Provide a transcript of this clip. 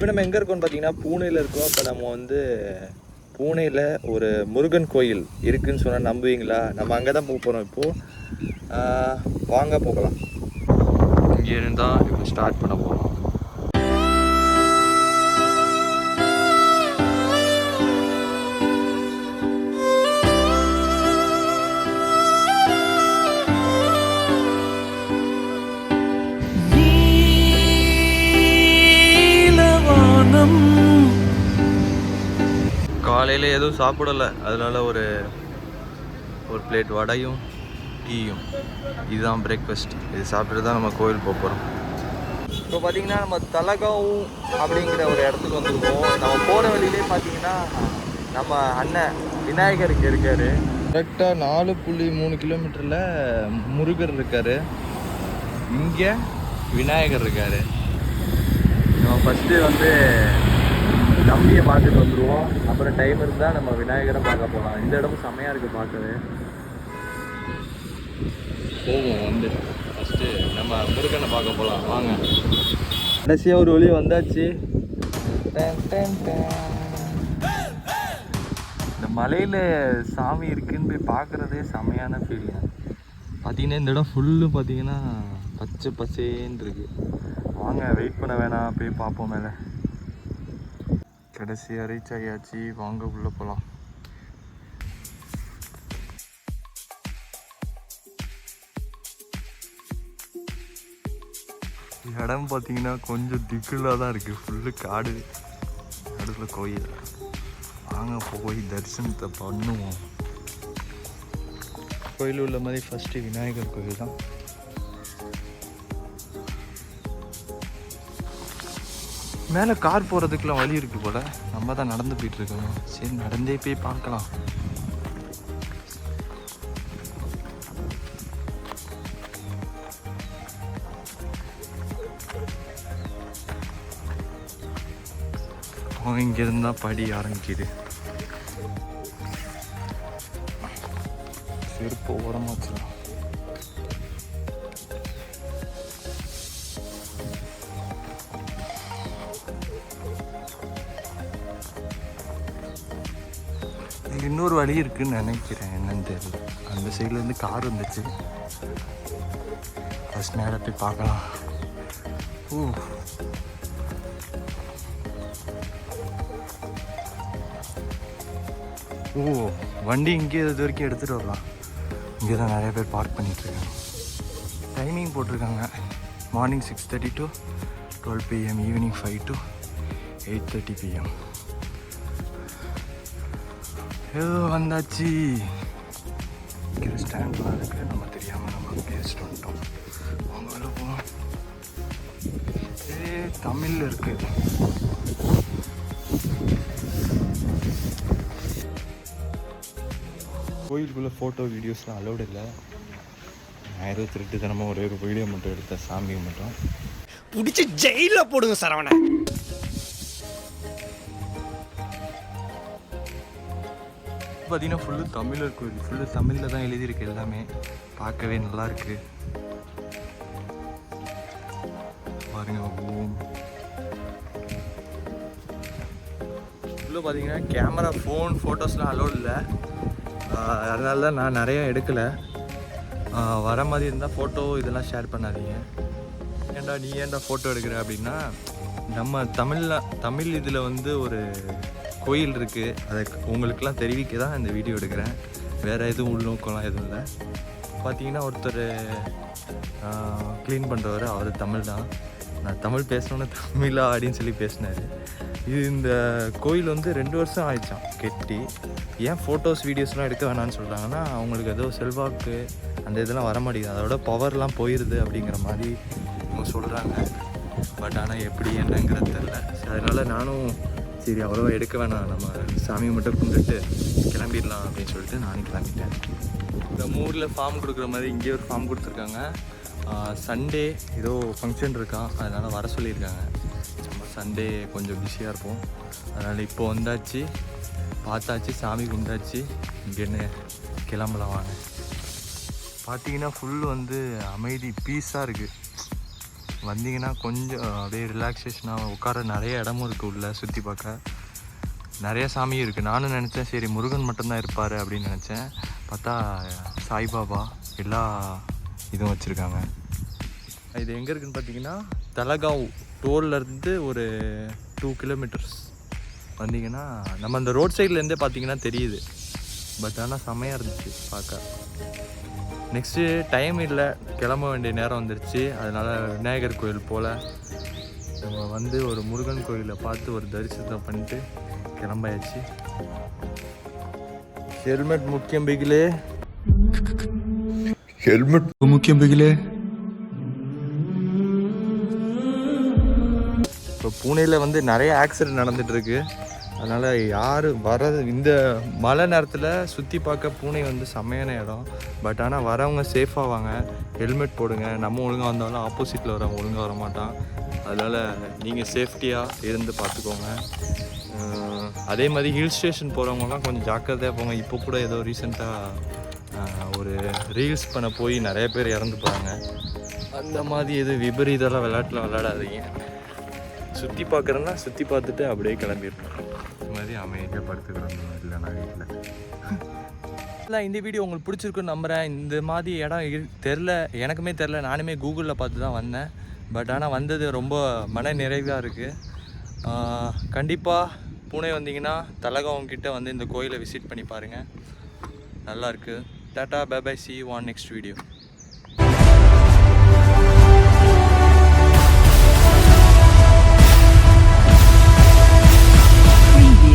இப்போ நம்ம எங்கே இருக்கோம்னு பார்த்தீங்கன்னா பூனையில் இருக்கோம். இப்போ நம்ம வந்து பூனையில் ஒரு முருகன் கோயில் இருக்குன்னு சொன்னால் நம்புவீங்களா? நம்ம அங்கே தான் போக போகிறோம் இப்போது வாங்க போகலாம். இங்கே இருந்தால் இப்போ ஸ்டார்ட் பண்ண போகிறோம் காலையில் எதுவும் சாப்பிடல. அதனால ஒரு ஒரு பிளேட் வடையும் டீயும். இதுதான் பிரேக்ஃபாஸ்ட் இது சாப்பிட்டு தான் நம்ம கோயில் போக போகிறோம் இப்போ பார்த்தீங்கன்னா நம்ம தலகாவும் அப்படிங்கிற ஒரு இடத்துக்கு வந்திருக்கோம். நம்ம போகிற வழியிலே பார்த்தீங்கன்னா நம்ம அண்ணன் விநாயகர் இங்கே இருக்காரு. கரெக்டாக நாலு புள்ளி மூணு கிலோமீட்டரில் முருகர் இருக்காரு. இங்கே விநாயகர் இருக்காரு. நம்ம ஃபஸ்ட்டு வந்து தம்பியை பார்த்துட்டு வந்துடுவோம் அப்புறம் டைம் இருந்தால் நம்ம விநாயகரை பார்க்க போகலாம் இந்த இடமும் செம்மையாக இருக்குது பார்க்கவே. போவோம் வந்து. ஃபஸ்ட்டு நம்ம முருகனை பார்க்க போகலாம் வாங்க. கடைசியாக ஒரு வழி வந்தாச்சு. இந்த மலையில் சாமி இருக்குன்னு போய் பார்க்குறதே செம்மையான ஃபீலிங் பார்த்தீங்கன்னா இந்த இடம் ஃபுல்லு பார்த்தீங்கன்னா பச்சை பசேன்னு இருக்கு வாங்க வெயிட் பண்ண வேணாம். போய் பார்ப்போம் மேலே. கடைசியாக ரீச் ஆகியாச்சு வாங்க உள்ளே போகலாம் இடம் பார்த்தீங்கன்னா கொஞ்சம் திக்குலாக தான் இருக்குது ஃபுல்லு காடு. நடுவில் கோயில். வாங்க போய் தரிசனத்தை பண்ணுவோம். கோயில் உள்ள மாதிரி ஃபஸ்ட்டு விநாயகர் கோயில் தான். மேலே கார் போகிறதுக்குலாம் வழி இருக்குது போல். நம்ம தான் நடந்து போயிட்டு இருக்கோம் சரி நடந்தே போய் பார்க்கலாம். இங்கிருந்தா படி ஆரம்பிக்குது. செருப்பு ஓரமா வச்சிடலாம். இங்க இன்னொரு வழி இருக்குன்னு நினைக்கிறேன். என்னன்னு தெரியல. அந்த சைட்லேருந்து கார் வந்துச்சு. ஃபர்ஸ்ட் நேரம் போய் பார்க்கலாம். ஓ ஓ வண்டி இங்கே இது வரைக்கும் எடுத்துகிட்டு வரலாம். இங்கே தான் நிறைய பேர் பார்க் பண்ணிகிட்ருக்காங்க டைமிங் போட்டிருக்காங்க. Morning six thirty to twelve PM evening five to eight thirty PM ஏதோ வந்தாச்சு இங்கே ஸ்டாண்ட்லாம் இருக்குது நம்ம தெரியாமல் நம்ம பேசிட்டு வந்துட்டோம் அவங்க உள்ள போகலாம் ஏ தமிழில் இருக்குது கோயிலுக்குள்ளே ஃபோட்டோ வீடியோஸ்லாம் அலௌட் இல்லை நான் ஏதோ திருட்டுத்தனமாக ஒரே ஒரு வீடியோ மட்டும் எடுத்தேன் சாமிக்கு மட்டும் புடிச்சு ஜெயில போடுங்க சரவண பார்த்தீங்கன்னா ஃபுல்லு தமிழர் கோயில் ஃபுல்லு தமிழில் தான் எழுதியிருக்கு எல்லாமே. பார்க்கவே நல்லா இருக்கு பாருங்க ஓம். பார்த்தீங்கன்னா கேமரா ஃபோன் ஃபோட்டோஸ்லாம் அலோட் இல்லை. அதனால தான் நான் நிறையா எடுக்கலை. வர மாதிரி இருந்தால் ஃபோட்டோ இதெல்லாம் ஷேர் பண்ணாதீங்க. ஏன்டா நீ ஏன்டா ஃபோட்டோ எடுக்கிற அப்படின்னா நம்ம தமிழில் தமிழ் இதில் வந்து ஒரு கோயில் இருக்குது அதை உங்களுக்கெல்லாம் தெரிவிக்க தான் இந்த வீடியோ எடுக்கிறேன். வேறு எதுவும் உள்நோக்கம்லாம் எதுவும் இல்லை. பார்த்தீங்கன்னா ஒருத்தர் க்ளீன் பண்ணுறவர் அவர் தமிழ் தான். நான் தமிழ் பேசணுன்னு தமிழா அப்படின்னு சொல்லி பேசினார். இது இந்த கோயில் வந்து ரெண்டு வருஷம் ஆயிடுச்சான் கெட்டி. ஏன் ஃபோட்டோஸ் வீடியோஸ்லாம் எடுக்க வேணாம்னு சொல்கிறாங்கன்னா அவங்களுக்கு ஏதோ செல்வாக்கு அந்த இதெல்லாம் வர மாட்டேங்குது. அதோட பவர்லாம் போயிடுது அப்படிங்கிற மாதிரி அவங்க சொல்கிறாங்க பட் ஆனால் எப்படி என்னங்கிறது தெரில அதனால் நானும் சரி அவ்வளோவா எடுக்க வேணாம். நம்ம சாமியை மட்டும் கும்பிட்டுட்டு கிளம்பிடலாம் அப்படின்னு சொல்லிட்டு நானும் கிளம்பிட்டேன். நம்ம ஊரில் ஃபார்ம் கொடுக்குற மாதிரி இங்கேயே ஒரு ஃபார்ம் கொடுத்துருக்காங்க. சண்டே ஏதோ ஃபங்க்ஷன் இருக்கான் அதனால் வர சொல்லியிருக்காங்க. நம்ம சண்டே கொஞ்சம் பிஸியாக இருப்போம். அதனால் இப்போ வந்தாச்சு. பார்த்தாச்சு சாமி கும்பிட்டாச்சு. இங்கேன்னு கிளம்பலாம் வாங்க. பார்த்தீங்கன்னா ஃபுல் வந்து அமைதி பீஸாக இருக்குது வந்தீங்கன்னா கொஞ்சம் அப்படியே ரிலாக்ஸேஷனாக உட்கார நிறைய இடமும் இருக்குது உள்ளே சுற்றி பார்க்க. நிறைய சாமியும் இருக்குது நானும் நினச்சேன் சரி முருகன் மட்டும்தான் இருப்பார் அப்படின்னு நினச்சேன். பார்த்தா சாய்பாபா எல்லா இதுவும் வச்சுருக்காங்க. இது எங்கே இருக்குதுன்னு பார்த்தீங்கன்னா தலகாவ் டோல்லேருந்து ஒரு டூ கிலோமீட்டர்ஸ் வந்தீங்கன்னா நம்ம அந்த ரோட் சைட்லேருந்தே பார்த்தீங்கன்னா தெரியுது. பட் ஆனால் செம்மையாக இருந்துச்சு பார்க்க. நெக்ஸ்ட்டு டைம் இல்லை. கிளம்ப வேண்டிய நேரம் வந்துருச்சு. அதனால் விநாயகர் கோயில் போல் நம்ம வந்து ஒரு முருகன் கோயிலை பார்த்து ஒரு தரிசனத்தை பண்ணிட்டு கிளம்பாயாச்சு. ஹெல்மெட் முக்கியம் பிகிலே. ஹெல்மெட் முக்கியம் பிகிலே. இப்போ பூனேயில் வந்து நிறைய ஆக்சிடென்ட் நடந்துட்டு இருக்கு. அதனால் யார் வர இந்த மழை நேரத்தில் சுற்றி பார்க்க பூனை வந்து செம்மையான இடம். பட் ஆனால் வரவங்க சேஃபாக வாங்க. ஹெல்மெட் போடுங்க. நம்ம ஒழுங்காக வந்தாலும் ஆப்போசிட்டில் வரவங்க ஒழுங்காக வர மாட்டான் அதனால் நீங்கள் சேஃப்டியாக இருந்து பார்த்துக்கோங்க. அதே மாதிரி ஹில் ஸ்டேஷன் போகிறவங்கலாம் கொஞ்சம் ஜாக்கிரதையாக போங்க. இப்போ கூட ஏதோ ரீசெண்டாக ஒரு ரீல்ஸ் பண்ண போய் நிறைய பேர் இறந்து போகிறாங்க அந்த மாதிரி எது விபரீதெல்லாம் விளையாட்டில் விளையாடாதீங்க. சுற்றி பார்க்குறேன்னா சுற்றி பார்த்துட்டு அப்படியே கிளம்பிடணும். இது மாதிரி படுத்துக்கிறோம் வீட்டில்? இல்லை இந்த வீடியோ உங்களுக்கு பிடிச்சிருக்குன்னு நம்புகிறேன் இந்த மாதிரி இடம் இரு- தெரில எனக்குமே தெரில. நானுமே கூகுளில் பார்த்து தான் வந்தேன். பட் ஆனால் வந்தது ரொம்ப மன நிறைவாக இருக்குது கண்டிப்பாக பூனே வந்தீங்கன்னா தலகம் கிட்டே வந்து இந்த கோயிலை விசிட் பண்ணி பாருங்கள் நல்லாயிருக்கு tata bye bye see on next video